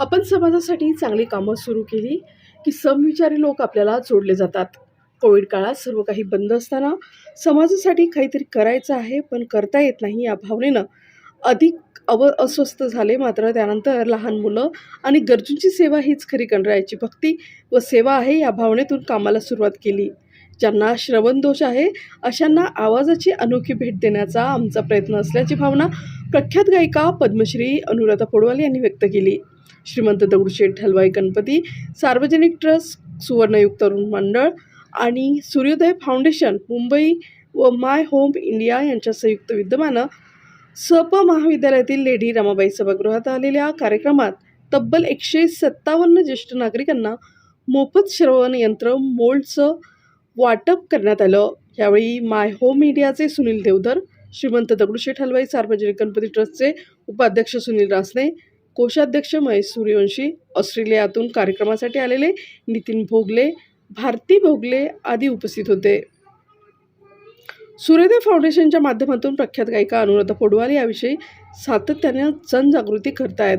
आपण समाजासाठी चांगली कामं सुरू केली की समविचारी लोक आपल्याला जोडले जातात. कोविड काळात सर्व काही बंद असताना समाजासाठी काहीतरी करायचं आहे पण करता येत नाही या भावनेनं अधिक अव अस्वस्थ झाले मात्र त्यानंतर लहान मुलं आणि गरजूंची सेवा हीच खरी गणरायाची भक्ती व सेवा आहे या भावनेतून कामाला सुरुवात केली. ज्यांना श्रवण दोष आहे अशांना आवाजाची अनोखी भेट देण्याचा आमचा प्रयत्न असल्याची भावना प्रख्यात गायिका पद्मश्री अनुराधा पोडवाल यांनी व्यक्त केली. श्रीमंत दगडूशेठ हलवाई गणपती सार्वजनिक ट्रस्ट सुवर्णयुग तरुण मंडळ आणि सूर्योदय फाउंडेशन मुंबई व माय होम इंडिया यांच्या संयुक्त विद्यमानं सप महाविद्यालयातील लेडी रमाबाई सभागृहात आलेल्या कार्यक्रमात तब्बल एकशे सत्तावन्न ज्येष्ठ नागरिकांना मोफत श्रवण यंत्र मोल्डचं वाटप करण्यात आलं. यावेळी माय होम मीडियाचे सुनील देवधर श्रीमंत दगडूशेठ हलवाई सार्वजनिक गणपती ट्रस्टचे उपाध्यक्ष सुनील रासने कोषाध्यक्ष महेश सूर्यवंशी ऑस्ट्रेलियातून कार्यक्रमासाठी आलेले नितीन भोगले भारती भोगले आदी उपस्थित होते. सूर्योदय फाउंडेशनच्या माध्यमातून प्रख्यात गायिका अनुराधा पोडवाल याविषयी सातत्याने जनजागृती करतायत.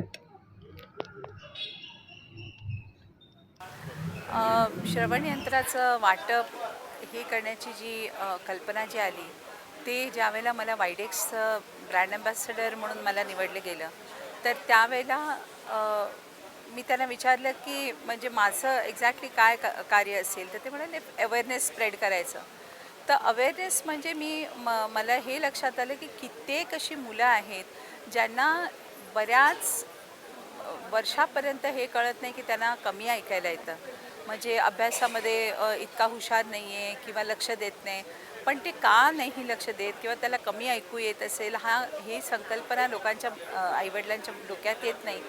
आहेत श्रवणयंत्राचं वाटप हे करण्याची जी कल्पना जी आली ते ज्यावेळेला मला वायडेक्सचं ब्रँड अँबॅसेडर म्हणून मला निवडलं गेलं तर त्यावेळेला मी त्यांना विचारलं की म्हणजे माझं एक्झॅक्टली काय का कार्य असेल? तर ते म्हणाले अवेअरनेस स्प्रेड करायचं. तर अवेअरनेस म्हणजे मी म मला हे लक्षात आलं की कित्येक अशी मुलं आहेत ज्यांना बऱ्याच वर्षापर्यंत हे कळत नाही की त्यांना कमी ऐकायला येतं. म्हणजे अभ्यासामध्ये इतका हुशार नाही आहे किंवा लक्ष देत नाही. पण ते का नाही लक्ष देत किंवा त्याला कमी ऐकू येत असेल हा ही संकल्पना लोकांच्या आईवडिलांच्या डोक्यात येत नाही.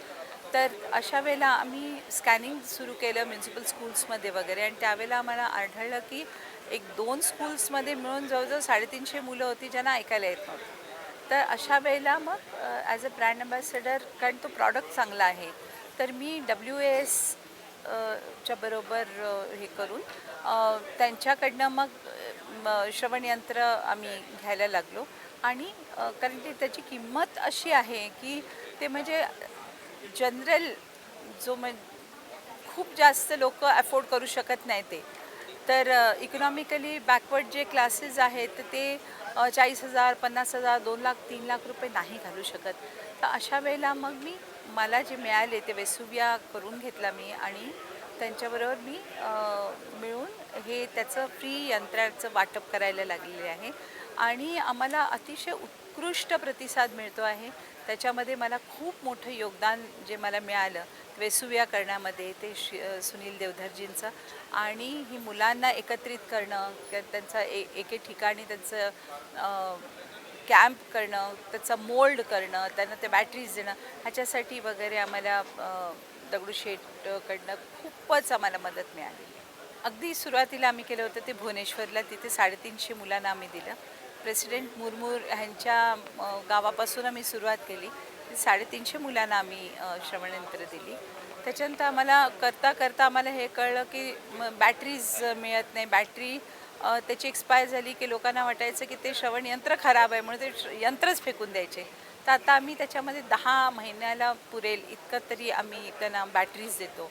तर अशा वेळेला आम्ही स्कॅनिंग सुरू केलं म्युन्सिपल स्कूल्समध्ये वगैरे आणि त्यावेळेला आम्हाला आढळलं की एक दोन स्कूल्समध्ये मिळून जवळजवळ साडेतीनशे मुलं होती ज्यांना ऐकायला येत नव्हतं. तर अशा वेळेला मग ॲज अ ब्रँड अँबॅसेडर कारण तो प्रॉडक्ट चांगला आहे तर मी डब्ल्यू एस च्या बरोबर हे करून त्यांच्याकडनं मग श्रवणयंत्र आम्ही घ्यायला लागलो. आणि कारण की त्याची किंमत अशी आहे की ते म्हणजे जनरल जो म्हण खूप जास्त लोक अफोर्ड करू शकत नाही ते. तर इकॉनॉमिकली बॅकवर्ड जे क्लासेस आहेत तर ते चाळीस हजार पन्नास हजार दोन लाख तीन लाख रुपये नाही घालू शकत. तर अशा वेळेला मग मी मला जे मिळाले ते वेसुव्या करून घेतला मी आणि त्यांच्याबरोबर मी मिळून हे त्याचं फ्री यंत्राचं वाटप करायला लागलेले आहे. आणि आम्हाला अतिशय उत्कृष्ट प्रतिसाद मिळतो आहे. त्याच्यामध्ये मला खूप मोठं योगदान जे मला मिळालं वेसुव्या करण्यामध्ये ते शि सुनील देवधरजींचं आणि ही मुलांना एकत्रित करणं किंवा त्यांचं ए एके ठिकाणी त्यांचं कॅम्प करणं त्याचं मोल्ड करणं त्यांना ते बॅटरीज देणं ह्याच्यासाठी वगैरे आम्हाला दगडूशेठकडनं खूपच आम्हाला मदत मिळाली. अगदी सुरुवातीला आम्ही केलं होतं ते भुवनेश्वरला तिथे साडेतीनशे मुलांना आम्ही दिलं. प्रेसिडेंट मुरमूर ह्यांच्या गावापासून आम्ही सुरुवात केली. साडेतीनशे मुलांना आम्ही श्रवणयंत्र दिली. त्याच्यानंतर आम्हाला करता करता आम्हाला हे कळलं की बॅटरीज मिळत नाही. बॅटरी त्याची एक्सपायर झाली की लोकांना वाटायचं की ते श्रवणयंत्र खराब आहे म्हणून ते श- यंत्रच फेकून द्यायचे. तर आता आम्ही त्याच्यामध्ये दहा महिन्याला पुरेल इतकं तरी आम्ही त्यांना बॅटरीज देतो.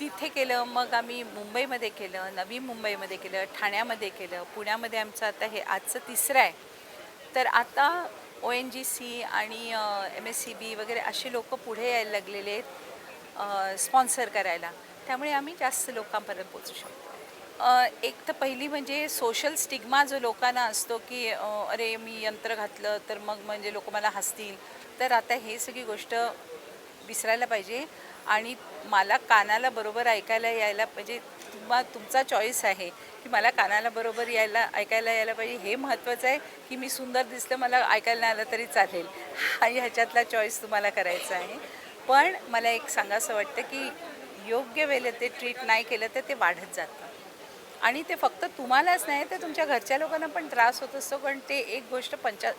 तिथे केलं मग आम्ही मुंबईमध्ये केलं नवी मुंबईमध्ये केलं ठाण्यामध्ये केलं पुण्यामध्ये आमचं आता हे आजचं तिसरं आहे. तर आता ओ एन जी सी आणि एम एस सी बी वगैरे असे लोक पुढे यायला लागलेले आहेत स्पॉन्सर करायला. त्यामुळे आम्ही जास्त लोकांपर्यंत पोचू शकतो. एक तर पहिली म्हणजे सोशल स्टिग्मा जो लोकांना असतो की अरे मी यंत्र घातलं तर मग म्हणजे लोक मला हसतील. तर आता हे सगळी गोष्ट विसरायला पाहिजे. आणि मला कानाला बरोबर ऐकायला यायला पाहिजे तुम्हा तुमचा चॉईस आहे की मला कानाला बरोबर यायला ऐकायला यायला पाहिजे. हे महत्त्वाचं आहे की मी सुंदर दिसलं मला ऐकायला नाही आलं तरी चालेल. आणि ह्याच्यातला चॉईस तुम्हाला करायचा आहे. पण मला एक सांगावंसं वाटतं की योग्य वेळेला ते ट्रीट नाही केलं तर ते वाढत जातं. आणि ते फक्त तुम्हालाच नाही तर तुमच्या घरच्या लोकांना पण त्रास होत असतो पण ते एक गोष्ट पंचा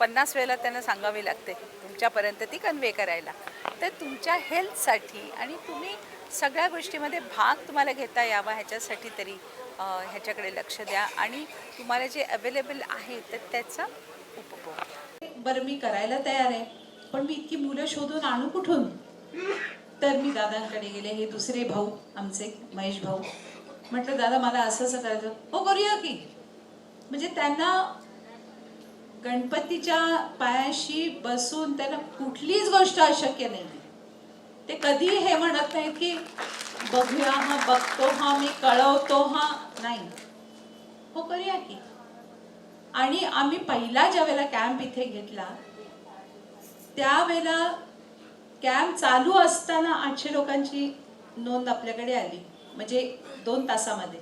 पन्नास वेळेला त्यांना सांगावी लागते तुमच्यापर्यंत ती कन्वे करायला. तर तुमच्या हेल्थसाठी आणि तुम्ही सगळ्या गोष्टीमध्ये भाग तुम्हाला घेता यावा ह्याच्यासाठी तरी ह्याच्याकडे लक्ष द्या आणि तुम्हाला जे अवेलेबल आहे तर त्याचा उपभोग. बरं मी करायला तयार आहे पण मी इतकी मुलं शोधून आणू कुठून? तर मी दादांकडे गेले हे दुसरे भाऊ आमचे महेश भाऊ. म्हटलं दादा मला असं असं करायचं. हो करूया की. म्हणजे त्यांना गणपतीच्या पायाशी बसून त्यांना कुठलीच गोष्ट अशक्य नाही. ते कधी हे म्हणत नाहीत की बघूया हा बघतो हा मी कळवतो हा. नाही. हो करूया की. आणि आम्ही पहिला ज्या वेळेला कॅम्प इथे घेतला त्यावेळेला कॅम्प चालू असताना आठशे लोकांची नोंद आपल्याकडे आली. म्हणजे दोन तासामध्ये.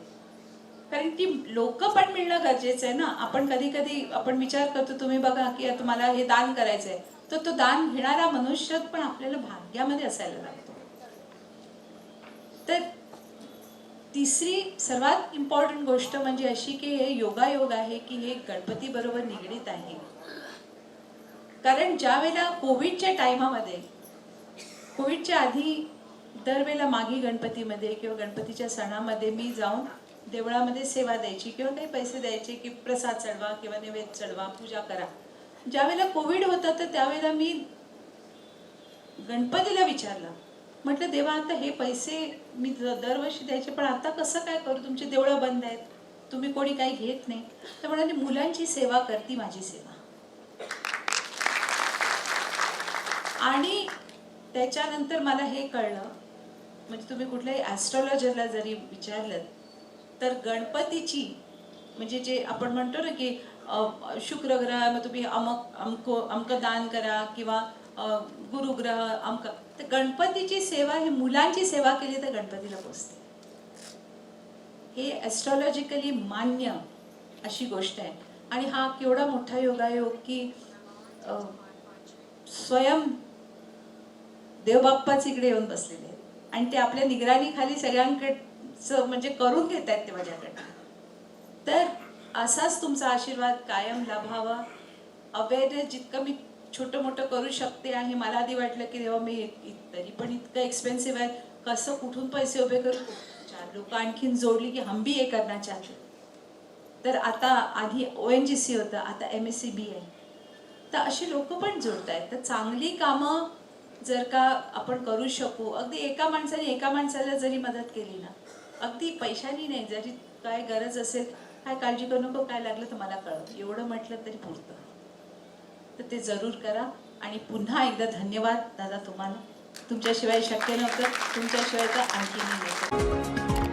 कारण ती लोक पण मिळणं गरजेचं आहे ना. आपण कधी कधी आपण विचार करतो तुम्ही बघा की तुम्हाला हे दान करायचं आहे तर तो दान घेणारा मनुष्य पण आपल्याला भाग्यामध्ये असायला लागतो. तर तिसरी सर्वात इम्पॉर्टंट गोष्ट म्हणजे अशी की हे योगायोग आहे की हे गणपती बरोबर निगडीत आहे. कारण ज्या वेळेला कोविडच्या टायमामध्ये कोविडच्या आधी दरवेळेला मागी गणपतीमध्ये किंवा गणपतीच्या सणामध्ये मी जाऊन देवळामध्ये सेवा द्यायची किंवा काही पैसे द्यायचे की प्रसाद चढवा किंवा नैवेद्य चढवा पूजा करा. ज्यावेळेला कोविड होतं तर त्यावेळेला मी गणपतीला विचारलं. म्हटलं देवा आता हे पैसे मी दरवर्षी द्यायचे पण आता कसं काय करू? तुमची देवळं बंद आहेत. तुम्ही कोणी काही घेत नाही. तर म्हणाले मुलांची सेवा करती माझी सेवा. आणि त्याच्यानंतर मला हे कळलं म्हणजे तुम्ही कुठल्याही ॲस्ट्रॉलॉजरला जरी विचारलं तर गणपतीची म्हणजे जे आपण म्हणतो ना की शुक्र शुक्रग्रह मग तुम्ही अमक अमको अमक दान करा किंवा गुरुग्रह अमक तर गणपतीची सेवा ही मुलांची सेवा केली तर गणपतीला पोचते. हे ॲस्ट्रॉलॉजिकली मान्य अशी गोष्ट आहे. आणि हा केवढा मोठा योगायोग की स्वयं देवबाप्पाच इकडे येऊन बसलेले आणि ते आपल्या निगराणीखाली सगळ्यांकडचं म्हणजे करून घेत आहेत ते माझ्याकडनं. तर असाच तुमचा आशीर्वाद कायम लाभावा. अवेअरनेस जितकं मी छोटं मोठं करू शकते आणि मला आधी वाटलं की तेव्हा मी इत- तरी पण इतकं एक्सपेन्सिव्ह आहे. कसं कुठून पैसे उभे करू? चार लोक आणखीन जोडली की हम भी हे करणार चाहते तर आता आधी ओ एन जी सी होतं आता एम एस सी बी आहे तर अशी लोक पण जोडत आहेत तर चांगली कामं जर का आपण करू शकू अगदी एका माणसाने एका माणसाला जरी मदत केली ना अगदी पैशानी नाही जरी काय गरज असेल काय काळजी करू नको काय लागलं तर मला कळव. एवढं म्हटलं तरी पुरतं. तर ते जरूर करा. आणि पुन्हा एकदा धन्यवाद दादा तुम्हाला. तुमच्याशिवाय शक्य नव्हतं. तुमच्याशिवाय तर आणखी नव्हतं.